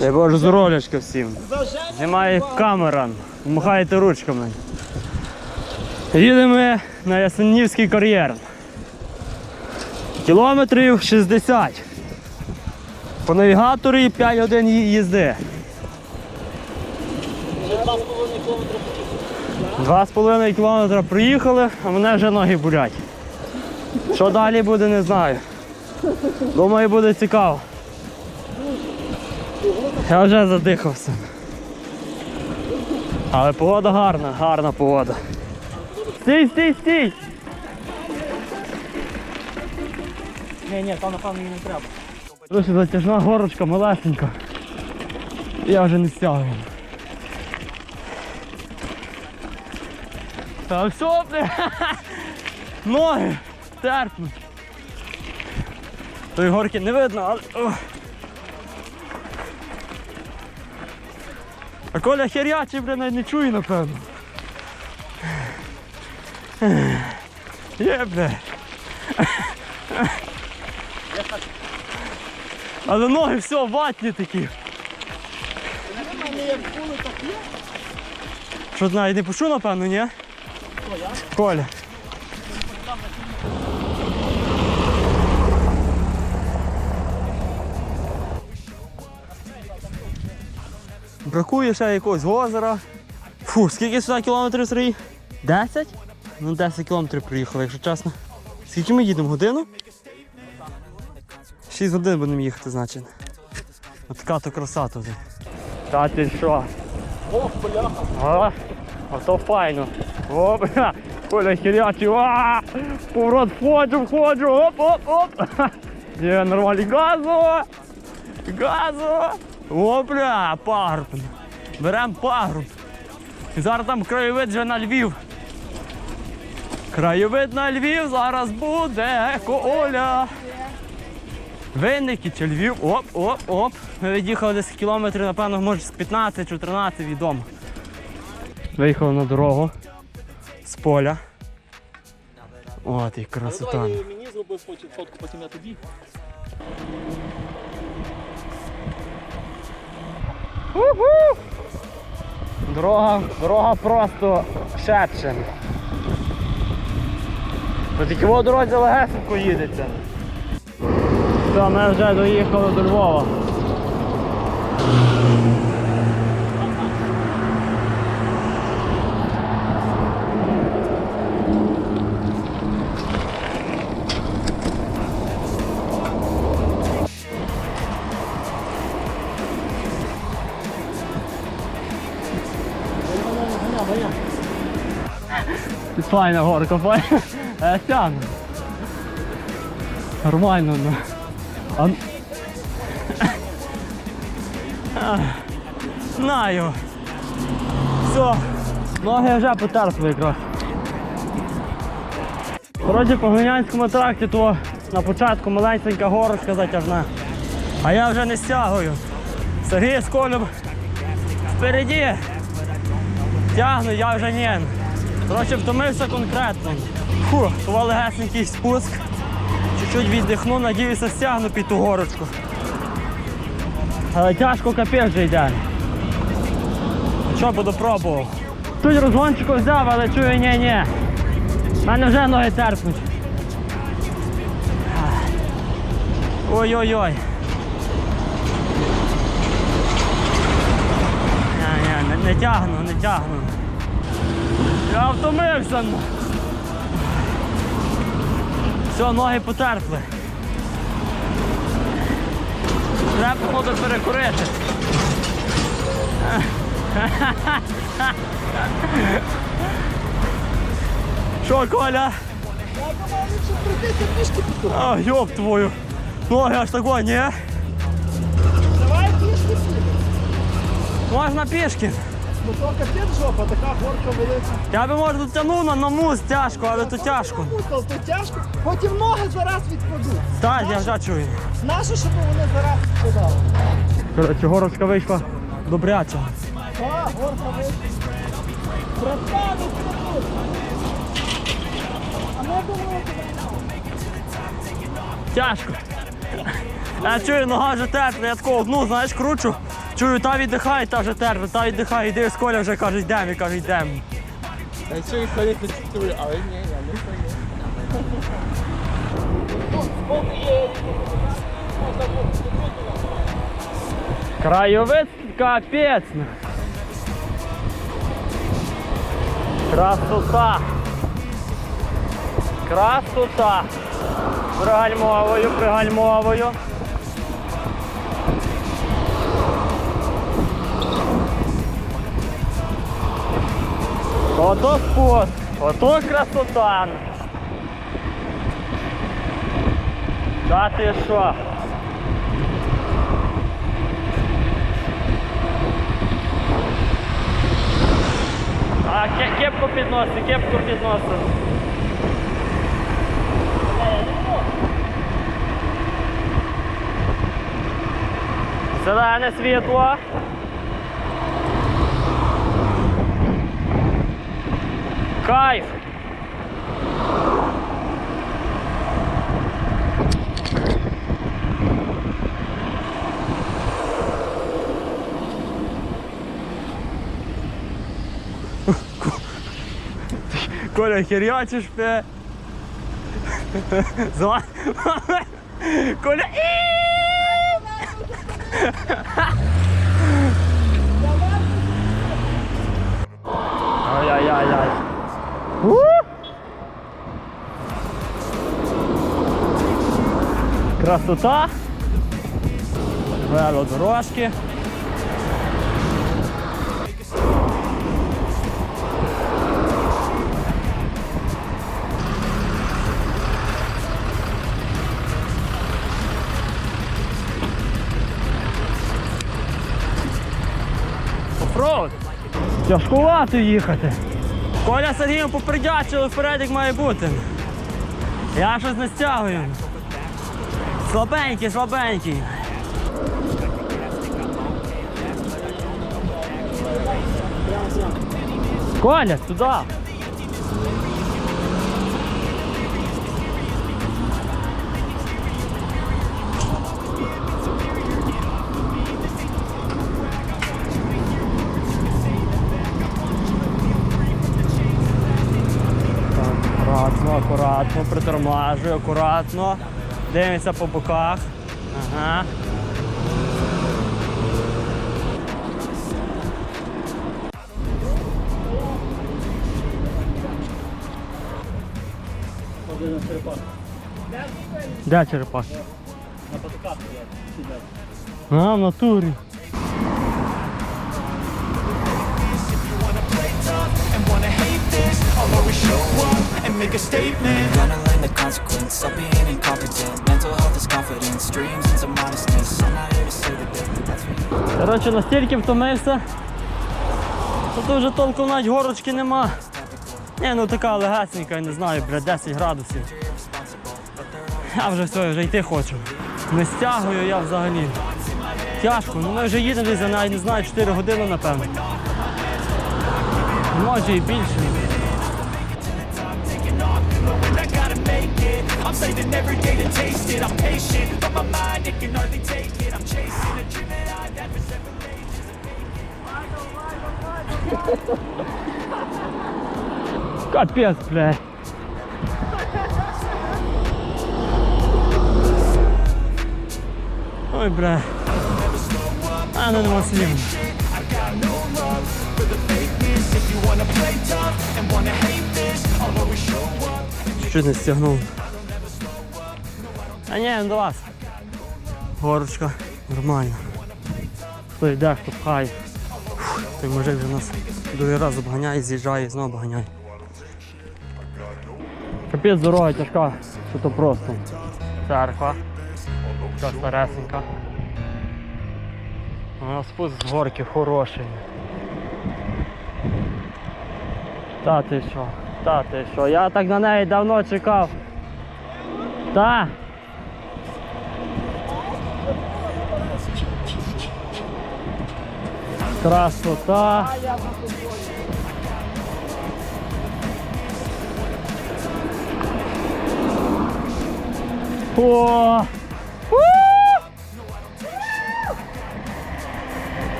Я бачу здоров'ячка всім. Знімає камера, махаєте ручками. Їдемо на Ясенівський кар'єр. Кілометрів 60. По навігаторі 5 годин їзди. Два з половиною кілометра приїхали, а мене вже ноги болять. Що далі буде, не знаю. Думаю, буде цікаво. Я вже задихався. Але погода гарна, гарна погода. Стій, стій, стій! Ні, ні, там напевно мені не треба. Дуже затяжна горочка малесенька. Я вже не стягую. Та все, бля! Ноги терпнуть. Тої горки не видно, але. А Коля херячий, бля, навіть не чує, напевно. Є, бля. Але ноги все, ватні такі. Що знаю, не пущу, напевно, ні? Коля. Бракує ще якогось озера. Фу, скільки сюди кілометрів Сергій? 10? Ну 10 кілометрів приїхали, якщо чесно. Скільки ми їдемо? Годину? 6 годин будемо їхати, значить. От така то краса тут. Та ти що? Ох, бляха. А, а то файно. О, бля, Коля хірячий, а, поворот входжу, входжу, оп, оп, оп. Є, нормально, газово, газово. О, бля, пагорб. Берем пагорб. Зараз там краєвид вже на Львів. Краєвид на Львів зараз буде, Коля. Винники чи Львів, оп, оп, оп. Ми від'їхали десь кілометрів, напевно, може з 15 чи 13 від дому. Виїхали на дорогу з поля. От і красота. Мені зробив фотку, потім я тобі. Дорога, дорога просто шепче. Тільки в дорозі легесенько їдеться. Все, ми вже доїхали до Львова. Файна горка, файна. Е, тягну. Нормально, ну. А... На. Все. Ноги вже потерпли якраз. Коротше, по Глинянському тракті то на початку маленька горочка затяжна. А я вже не стягую. Сергій з Колем впереді. Тягну, я вже ні. Коротше, втомився конкретно. Фу, това легесенький спуск. Чуть-чуть віддихну, надіюся, стягну під ту горочку. Але тяжко капець вже йде. Що буду пробував? Тут розгончику взяв, але чую, ні-ні. У мене вже ноги терпнуть. Ой-ой-ой. Ні, ні, не, не тягну, не тягну. Я втомився. Все, ноги потерпли. Треба, походу, перекурити. Що, Коля? А, йоп твою. Ноги аж такої, ні? Давай пішки. Можна пішки. Ну то капець жопа, така горка велика. Я би може дотягнув на, на мус тяжко, але то тяжко. Ну, то, тяжко. Потім ноги зараз відпадуть. Так, я вже чую. Нащо, щоб вони зараз відпадали? Коротше, горочка вийшла добряча. Так, горка вийшла. Братани, відпадуть. А ми думали, Тяжко. Я чую, нога вже терпне, я таку одну, знаєш, кручу. Чую, та віддихає, та вже терпне, та віддихає, іди з коля вже каже, йдемо, і каже, йдемо. Я чую, ходять на чотири, але ні, я не ходю. Краєвид капець. Красота. Красота. Пригальмовую, пригальмовую. Ото спуск, ото красота. Та ти що? А ке- кепку підноси, кепку підноси. Зелене світло. Кайф. Коля, херячиш пе. Зла... Коля. Ай-яй-яй-яй. Красота. Велодорожки. Офроуд. Тяжкувато їхати. Коля Сергієм попередячили вперед, має бути. Я щось не стягую. Слабенький, слабенький. Коля, туди. Акуратно, акуратно, притормажую, акуратно. Дивимося по боках. Ага. Де черепах? На потоках. А, в натурі. always show up and make a statement Gonna learn the consequence of being incompetent Mental health is confidence, dreams into modestness I'm not here to save the day, Коротше, настільки втомився, що тут вже навіть горочки нема. Ні, ну така легесенька, я не знаю, бля, 10 градусів. Я вже все, вже йти хочу. Не стягую я взагалі. Тяжко, ну ми вже їдемо десь, я навіть не знаю, 4 години, напевно. Може і більше. I'm saving every day to taste it I'm patient, but my mind, it can hardly take it I'm chasing a dream that I've had for several ages Капець, блядь. Ой, бля. А, ну нема слів. I got no love for the fakeness If you wanna play tough and wanna hate this I'll always show up Чуть не стягнув. А ні, до вас. Горочка, нормально. Хто йде, хто пхає. Фух, Той мужик вже нас другий раз обганяє, з'їжджає знову обганяє. Капець дорога тяжка, що то просто. Церква. Така старесенька. А спуск з горки хороший. Та ти що? Та ти що? Я так на неї давно чекав. Та. Красота. О! У!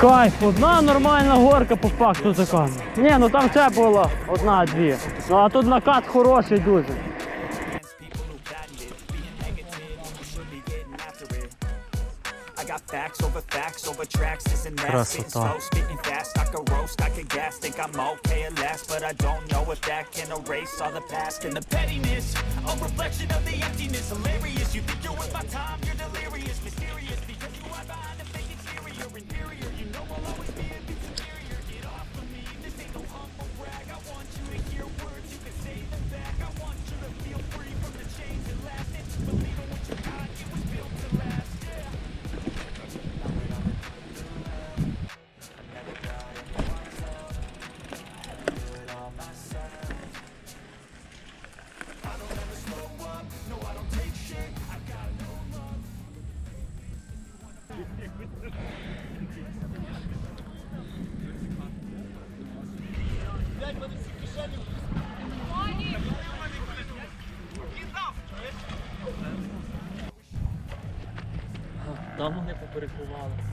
Кайф, одна нормальна горка по факту така. Ні, ну там це було одна-дві. Ну а тут накат хороший дуже. racks over facts over tracks. This and that spitting slow spitting fast. I could roast i could gas. Think i'm okay at last but i don't know if that can erase all the past. And the pettiness a reflection of the emptiness. Hilarious. You think you're worth my time? You're delirious. Там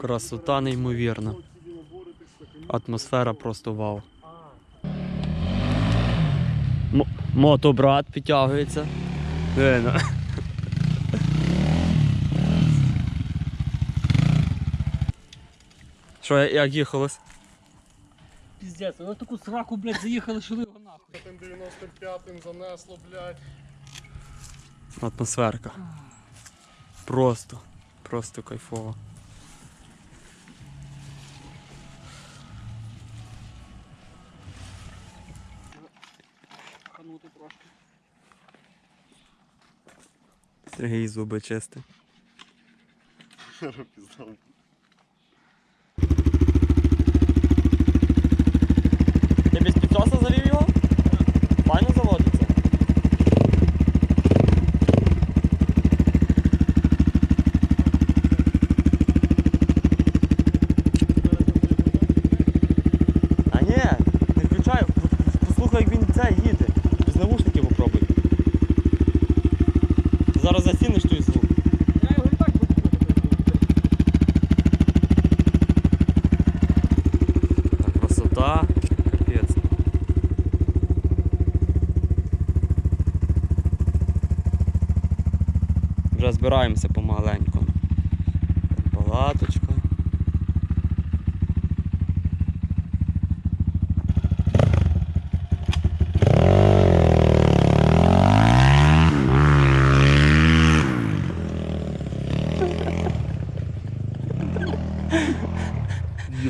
Красота неймовірна. Атмосфера просто вау. М- мотобрат підтягується. Диви, ну. Що, як їхалось? Піздець, але таку сраку, блядь, заїхали, що його нахуй. Тим 95-м занесло, блядь. Атмосферка. Просто, просто кайфово. Ханути трошки. Сергій зуби чисти. Ти без підсоса завів його? Файно заводиться. А ні, не включай, послухай, як він це їде. Без навушників попробуй. Зараз заціниш той звук. Я його і так буду слухати. Так, красота, капець. Вже збираємося помаленьку. Палаточка.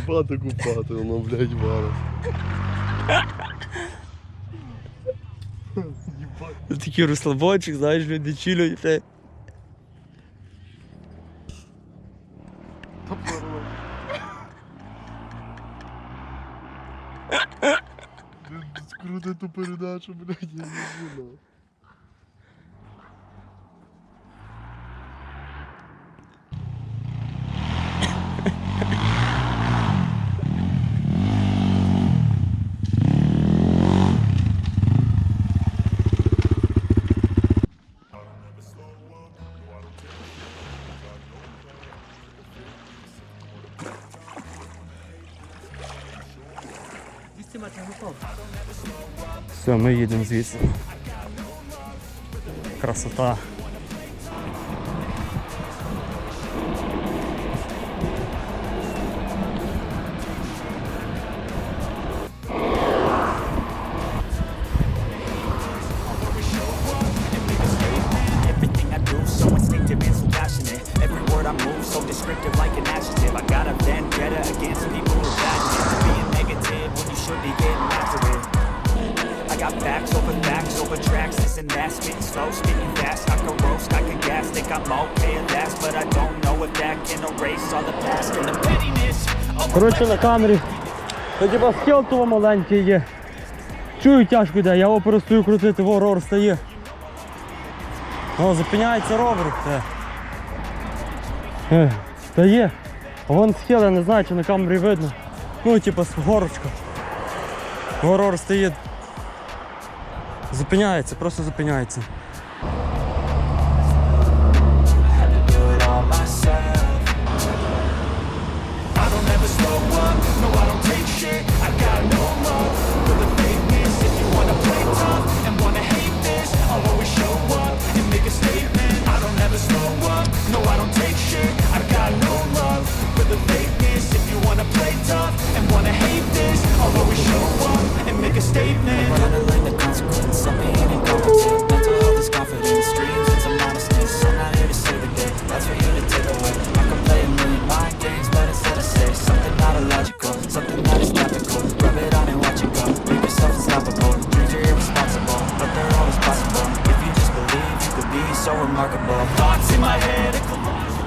Їбати купати, воно, блядь, варить. Такий розслабончик, знаєш, люди чилюють. те. Скрути ту передачу, блядь, Все, ми їдемо звідси. Красота. знімати на камері. Ну, Тоді баскелтово маленький є. Чую тяжко йде, я його перестаю крутити, во рор стає. О, Зупиняється ровер. Та. Та є. Вон схил, я не знаю, чи на камері видно. Ну, типу, горочка. Горор стоїть. Зупиняється, просто зупиняється.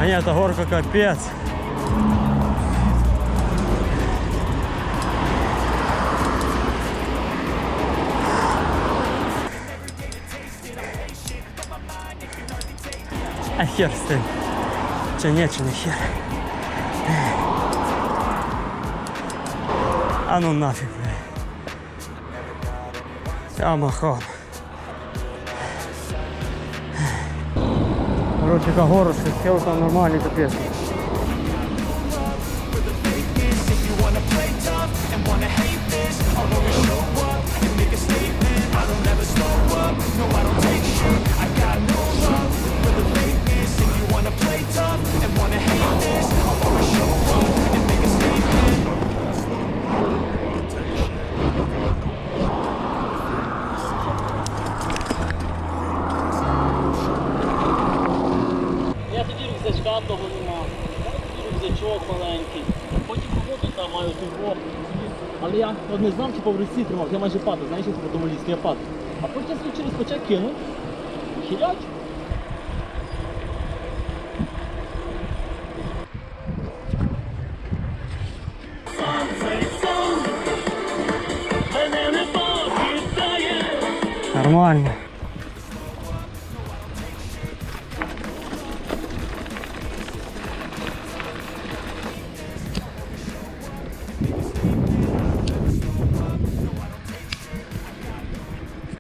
А нет, а горка капец. А хер с тим. Чи ні, не хер. А ну нафіг. Амахон. Короче, Когорус, все там нормально, капец. одної з нам, типу, в руці тримав, я майже падав, знаєш, типу, тому ліс, я падав. А потім через плече кинув, хіляч. Нормально.